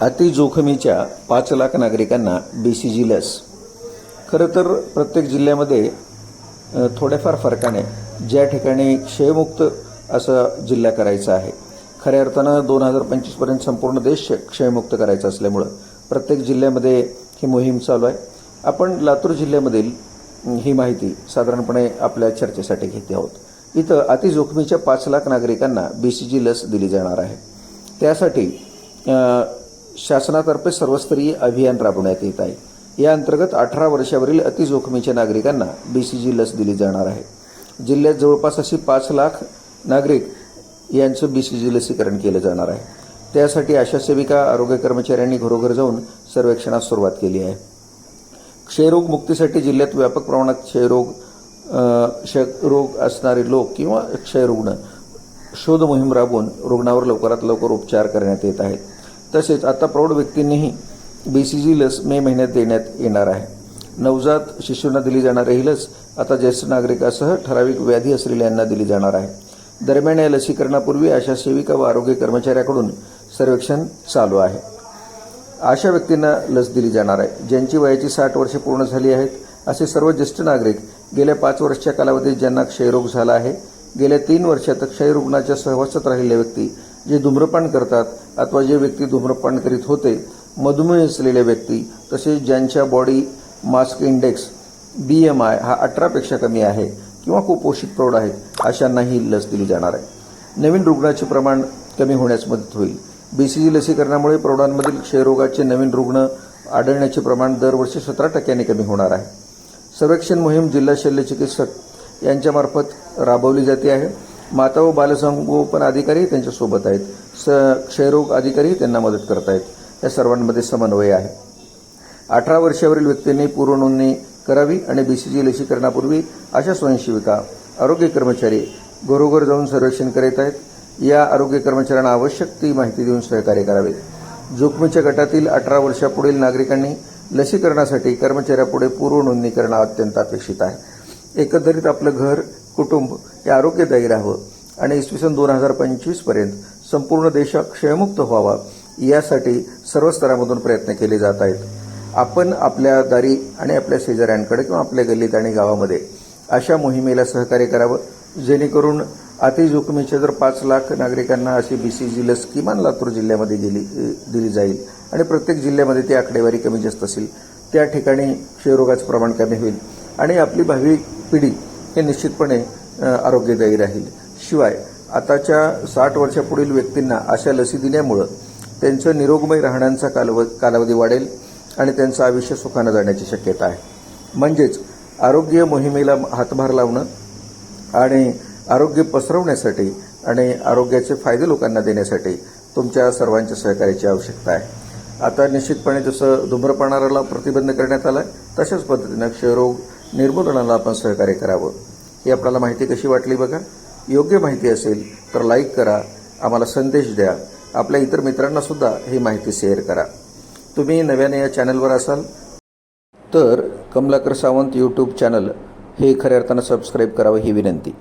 अतिजोखमीच्या पाच लाख नागरिकांना B C जी लस. खरं तर प्रत्येक जिल्ह्यामध्ये थोड्याफार फरकाने ज्या ठिकाणी क्षयमुक्त असा जिल्हा करायचा आहे खऱ्या अर्थानं दोन हजार पंचवीसपर्यंत संपूर्ण देश क्षयमुक्त करायचा असल्यामुळं प्रत्येक जिल्ह्यामध्ये ही मोहीम चालू आहे. आपण लातूर जिल्ह्यामधील ही माहिती साधारणपणे आपल्या चर्चेसाठी घेते आहोत. इथं अतिजोखमीच्या पाच लाख नागरिकांना बी सी जी लस दिली जाणार आहे. त्यासाठी शासनातर्फे सर्वस्तरीय अभियान राबवण्यात येत आहे. या अंतर्गत अठरा वर्षावरील अतिजोखमीच्या नागरिकांना बी सी जी लस दिली जाणार आहे. जिल्ह्यात जवळपास अशी पाच लाख नागरिक यांचं बी सी जी लसीकरण केलं जाणार आहे. त्यासाठी आशा सेविका आरोग्य कर्मचाऱ्यांनी घरोघर जाऊन सर्वेक्षणास सुरुवात केली आहे. क्षयरोग मुक्तीसाठी जिल्ह्यात व्यापक प्रमाणात क्षयरोग क्षयरोग असणारे लोक किंवा क्षयरुग्ण शोध मोहीम राबवून रुग्णावर लवकरात लवकर उपचार करण्यात येत आहेत. तसेच आता प्रौढ व्यक्तींनीही बी सी जी लस मे महिन्यात देण्यात येणार आहे. नवजात शिशूंना दिली जाणारी ही लस आता ज्येष्ठ नागरिकासह ठराविक व्याधी असलेल्यांना दिली जाणार आहे. दरम्यान या लसीकरणापूर्वी आशा सेविका व आरोग्य कर्मचाऱ्याकडून सर्वेक्षण चालू आहे. अशा व्यक्तींना लस दिली जाणार आहे. ज्यांची वयाची साठ वर्षे पूर्ण झाली आहेत असे सर्व ज्येष्ठ नागरिक गेल्या पाच वर्षाच्या कालावधीत ज्यांना क्षयरोग झाला आहे गेल्या तीन वर्षात क्षयरुग्णाच्या सहवासात राहिलेल्या व्यक्ती जे धूम्रपान करतात अथवा जे व्यक्ती धूम्रपान करीत होते मधुमेह असलेल्या व्यक्ती तसेच ज्यांच्या body mass index B M I हा अठरापेक्षा कमी आहे किंवा कुपोषित प्रौढ आहेत अशांना ही लस दिली जाणार आहे. नवीन रुग्णाचे प्रमाण कमी होण्यास मदत होईल. बीसीजी लसीकरणामुळे प्रौढांमधील क्षयरोगाचे नवीन रुग्ण आढळण्याचे प्रमाण दरवर्षी सतरा टक्क्यांनी कमी होणार आहे. सर्वेक्षण मोहीम जिल्हा शल्यचिकित्सक यांच्यामार्फत राबवली जाते आहे. माता व बालसंगोपन अधिकारी त्यांच्यासोबत आहेत. स क्षयरोग अधिकारी त्यांना मदत करत आहेत या सर्वांमध्ये समन्वय आहे. अठरा वर्षावरील व्यक्तींनी पूर्व नोंदणी करावी आणि बीसीजी लसीकरणापूर्वी अशा स्वयंसेविका आरोग्य कर्मचारी घरोघर जाऊन सर्वेक्षण करीत आहेत. या आरोग्य कर्मचाऱ्यांना आवश्यक ती माहिती देऊन सहकार्य करावे. जोखमीच्या गटातील अठरा वर्षापुढील नागरिकांनी लसीकरणासाठी कर्मचाऱ्यापुढे पूर्व नोंदणी करणं अत्यंत अपेक्षित आहे. एकंदरीत आपलं घर कुटुंब हे आरोग्यदायी राहावं आणि इसवी सन दोन हजार पंचवीसपर्यंत संपूर्ण देश क्षयमुक्त व्हावा यासाठी सर्व स्तरामधून प्रयत्न केले जात आहेत. आपण आपल्या दारी आणि आपल्या शेजाऱ्यांकडे किंवा आपल्या गल्लीत आणि गावामध्ये अशा मोहिमेला सहकार्य करावं जेणेकरून अतिजोखमीचे जर पाच लाख नागरिकांना अशी बी सी जी लस किमान लातूर जिल्ह्यामध्ये दिली दिली जाईल आणि प्रत्येक जिल्ह्यामध्ये ती आकडेवारी कमी जास्त असेल त्या ठिकाणी क्षयरोगाचं प्रमाण कमी होईल आणि आपली भावी पिढी हे निश्चितपणे आरोग्यदायी राहील. शिवाय आताच्या साठ वर्षापुढील व्यक्तींना अशा लसी दिल्यामुळं त्यांचं निरोगमय राहण्याचा कालव कालावधी वाढेल आणि त्यांचं आयुष्य सुखानं जाण्याची शक्यता आहे. म्हणजेच आरोग्य मोहिमेला हातभार लावणं आणि आरोग्य पसरवण्यासाठी आणि आरोग्याचे फायदे लोकांना देण्यासाठी तुमच्या सर्वांच्या सहकार्याची आवश्यकता आहे. आता निश्चितपणे जसं धूम्रपानाला प्रतिबंध करण्यात आला आहे तशाच पद्धतीनं क्षयरोग निर्मूलनाला आपण सहकार्य करावं. ही आपल्याला माहिती कशी वाटली बघा? योग्य माहिती असेल तर लाईक करा आम्हाला संदेश द्या. आपल्या इतर मित्रांना सुद्धा ही माहिती शेअर करा. तुम्ही नव्याने या चॅनलवर असाल तर कमलाकर सावंत यूट्यूब चॅनल हे खऱ्या अर्थानं सबस्क्राईब करावं ही विनंती.